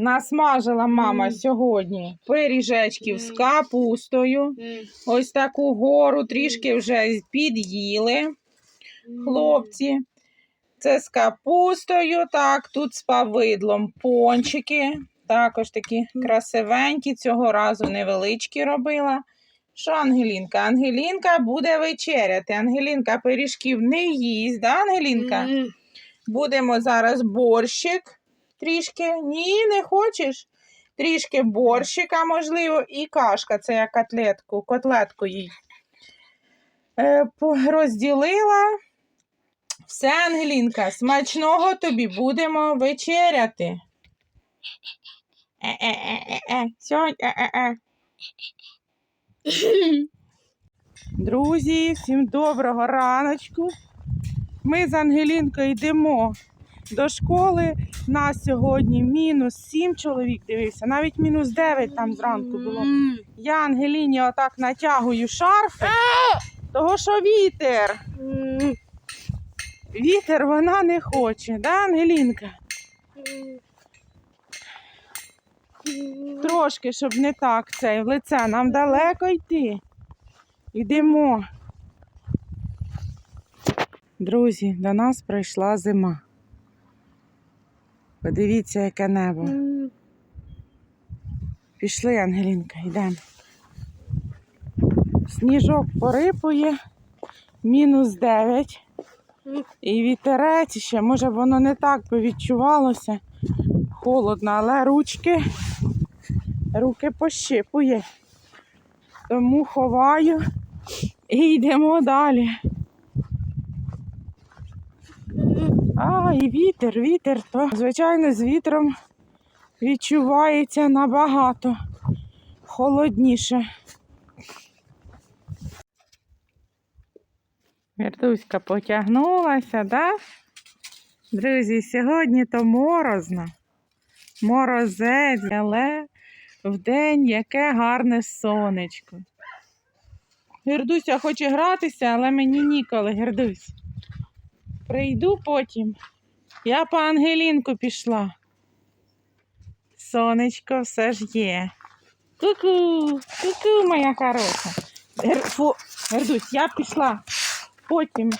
Насмажила мама Мгм. сьогодні пиріжечків з Мгм. капустою. Ось таку гору трішки вже під'їли хлопці. Це з капустою, так, тут з павидлом пончики. Також такі красивенькі, цього разу невеличкі робила. Що, Ангелінка? Ангелінка буде вечеряти. Ангелінка пиріжків не їсть, да, Ангелінка? Мгм. Будемо зараз борщик трішки. Ні, не хочеш? Трішки борщика, можливо, і кашка. Це я котлетку, котлетку їй е, розділила. Все, Ангелінка, смачного тобі будемо вечеряти. Е-е-е-е-е. Сьогодні е-е-е. Друзі, всім доброго раночку. Ми з Ангелінкою йдемо до школи. Нас сьогодні мінус 7 чоловік дивився, навіть мінус 9 там зранку було. Я Ангеліні отак натягую шарфи, того що вітер. Вітер вона не хоче, да, Ангелінка? Трошки, щоб не так це в лице. Нам далеко йти. Йдемо. Друзі, до нас прийшла зима. Подивіться, яке небо. Пішли, Ангелінка, йдемо. Сніжок порипує, мінус 9. І вітерець ще, може воно не так би відчувалося. Холодно, але ручки, руки пощипує. Тому ховаю і йдемо далі. А, і вітер, вітер, то, звичайно, з вітром відчувається набагато холодніше. Віртуська потягнулася, да? Друзі, сьогодні то морозно. Морозець, але вдень яке гарне сонечко. Гердуся хоче гратися, але мені ніколи, Гердусь. Прийду потім. Я по Ангелінку пішла. Сонечко все ж є. Ку-ку, ку-ку, моя хороша. Фу, Гердусь, я пішла. Потім.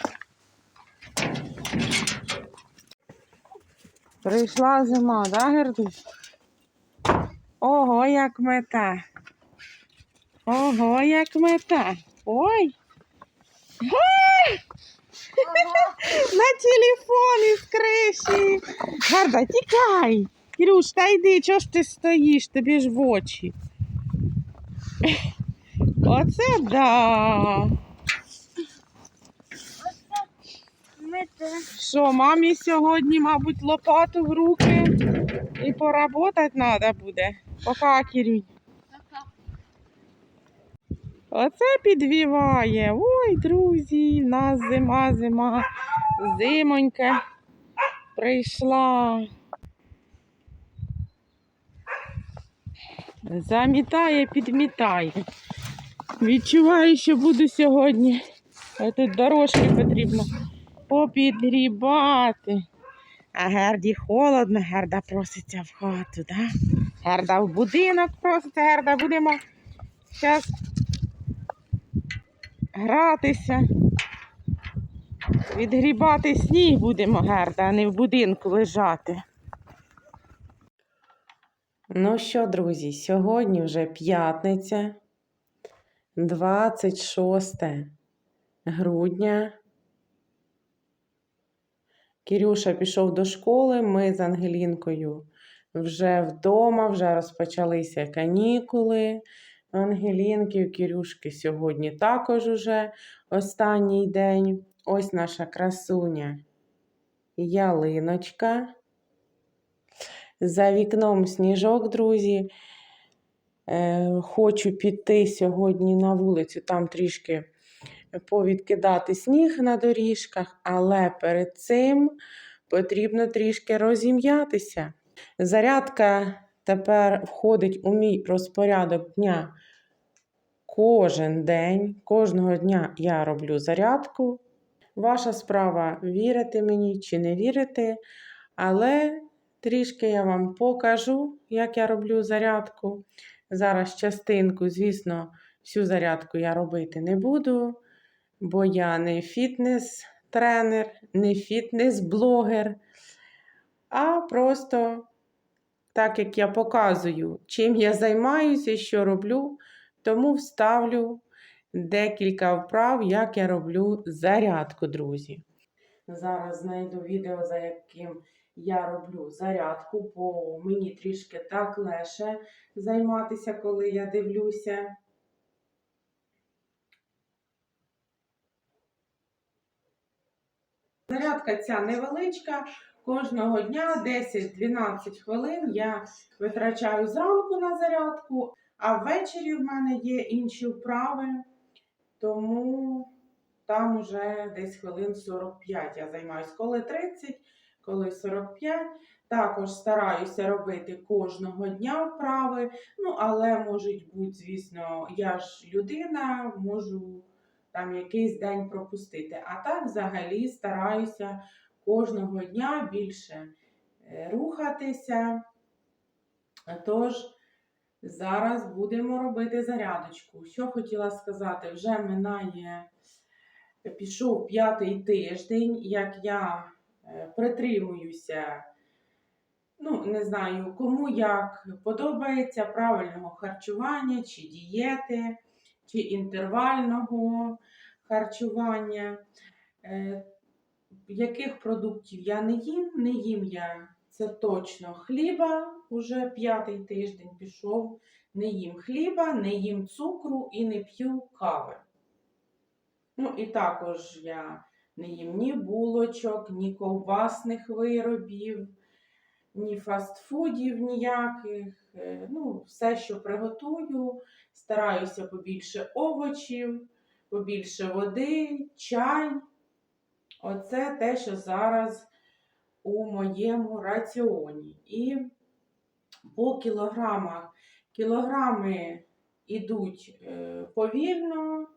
Прийшла зима, да, Гердусь? Ого, як мета. Ого, як мета. Ой. На телефон із криші. Гарда, тікай. Кирюш, та йди, чого ж ти стоїш, тобі ж в очі. Оце да. Що, мамі сьогодні, мабуть, лопату в руки і поработати треба буде. Пока, Кирюнь. Оце підвіває. Ой, друзі, в нас зима, зима, зимонька прийшла. Замітає, підмітає. Відчуваю, що буду сьогодні. Тут дорожки потрібно попідрібати. А Герді холодно, Герда проситься в хату, да? Герда в будинок проситься, Герда будемо зараз гратися. Відгрібати сніг будемо, Герда, а не в будинку лежати. Ну що, друзі, сьогодні вже п'ятниця, 26 грудня. Кірюша пішов до школи, ми з Ангелінкою вже вдома, вже розпочалися канікули. Ангелінки, у Кірюшки сьогодні також уже останній день. Ось наша красуня ялиночка. За вікном сніжок, друзі. Е, хочу піти сьогодні на вулицю, там трішки повідкидати сніг на доріжках, але перед цим потрібно трішки розім'ятися. Зарядка тепер входить у мій розпорядок дня кожен день. Кожного дня я роблю зарядку. Ваша справа вірити мені чи не вірити, але Трішки я вам покажу, як я роблю зарядку. Зараз частинку, звісно, всю зарядку я робити не буду, бо я не фітнес-тренер, не фітнес-блогер, а просто так як я показую, чим я займаюся, що роблю, тому вставлю декілька вправ, як я роблю зарядку, друзі. Зараз знайду відео, за яким я роблю зарядку, бо мені трішки так легше займатися, коли я дивлюся. Зарядка ця невеличка. Кожного дня 10-12 хвилин я витрачаю зранку на зарядку, а ввечері в мене є інші вправи, тому там уже десь хвилин 45 я займаюся. Коли 30, коли 45. Також стараюся робити кожного дня вправи. Ну, але можуть бути, звісно, я ж людина, можу там якийсь день пропустити. А так взагалі стараюся кожного дня більше е, рухатися. Тож, зараз будемо робити зарядочку. Що хотіла сказати, вже минає, пішов п'ятий тиждень, як я е, притримуюся, ну, не знаю, кому як подобається правильного харчування, чи дієти, чи інтервального харчування. Яких продуктів я не їм? Не їм я це точно хліба, уже п'ятий тиждень пішов. Не їм хліба, не їм цукру і не п'ю кави. Ну, і також я не їм ні булочок, ні ковбасних виробів, ні фастфудів ніяких. Е, Ну, все, що приготую, стараюся побільше овочів, побільше води, чай. Оце те, що зараз у моєму раціоні. І по кілограмах. Кілограми йдуть е, повільно,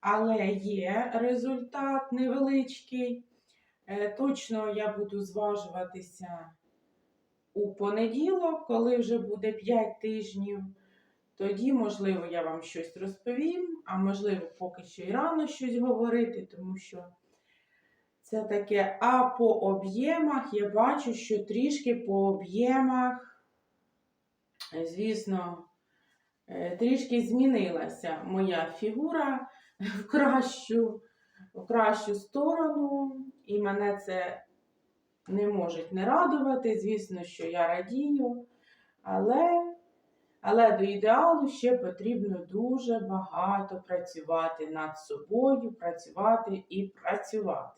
але є результат невеличкий. Е, точно я буду зважуватися у понеділок, коли вже буде 5 тижнів. Тоді, можливо, я вам щось розповім, а можливо, поки що і рано щось говорити, тому що. Це таке, а по об'ємах я бачу, що трішки по об'ємах, звісно, е, трішки змінилася моя фігура в кращу, в кращу сторону, і мене це не може не радувати. Звісно, що я радію, але, але до ідеалу ще потрібно дуже багато працювати над собою, працювати і працювати.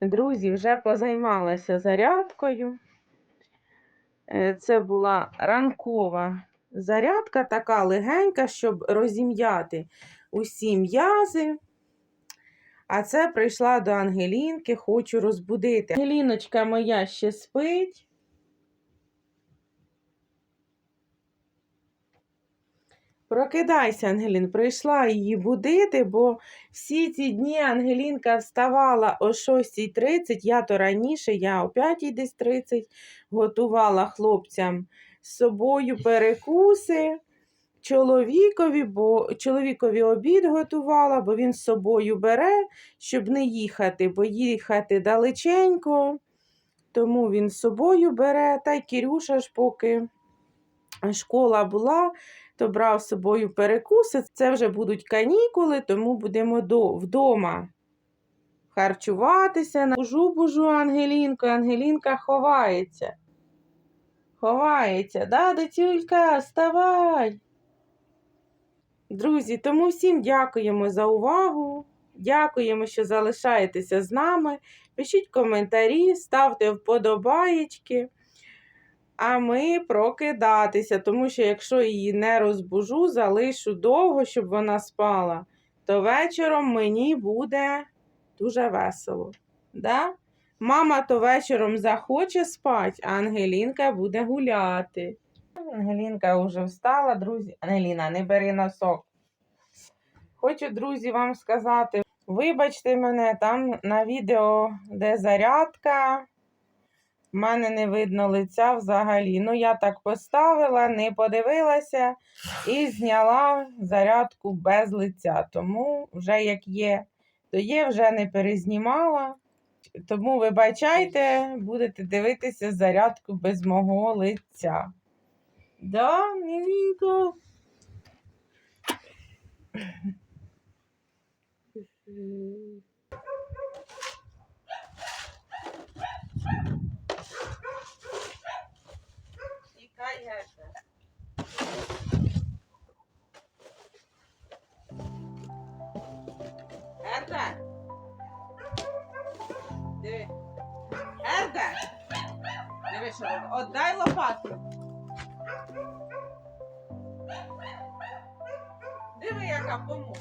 Друзі, вже позаймалася зарядкою. Е, Це була ранкова зарядка, така легенька, щоб розім'яти усі м'язи. А це прийшла до Ангелінки, хочу розбудити. Ангеліночка моя ще спить. Прокидайся, Ангелін, прийшла її будити, бо всі ці дні Ангелінка вставала о 6.30, я то раніше, я о 5.00 десь 30 готувала хлопцям з собою перекуси. Чоловікові, бо чоловікові обід готувала, бо він з собою бере, щоб не їхати, бо їхати далеченько. Тому він з собою бере. Та й Кірюша ж поки школа була, то брав з собою перекуси. Це вже будуть канікули, тому будемо до, вдома харчуватися. Бужу, бужу, Ангелінко, Ангелінка ховається. Ховається, да, дитюлька, вставай. Друзі, тому всім дякуємо за увагу. Дякуємо, що залишаєтеся з нами. Пишіть коментарі, ставте вподобаєчки. А ми прокидатися, тому що якщо її не розбужу, залишу довго, щоб вона спала, то вечором мені буде дуже весело. Да? Мама то вечором захоче спати, а Ангелінка буде гуляти. Ангелінка вже встала, друзі. Ангеліна, не бери носок. Хочу, друзі, вам сказати, вибачте мене, там на відео, де зарядка, в мене не видно лиця взагалі. Ну, я так поставила, не подивилася і зняла зарядку без лиця. Тому вже як є, то є, вже не перезнімала. Тому вибачайте, будете дивитися зарядку без мого лиця. Да, миленько. Тікай, Герда. Диви. Герда. Диви. Отдай лопату. Диви, яка помога.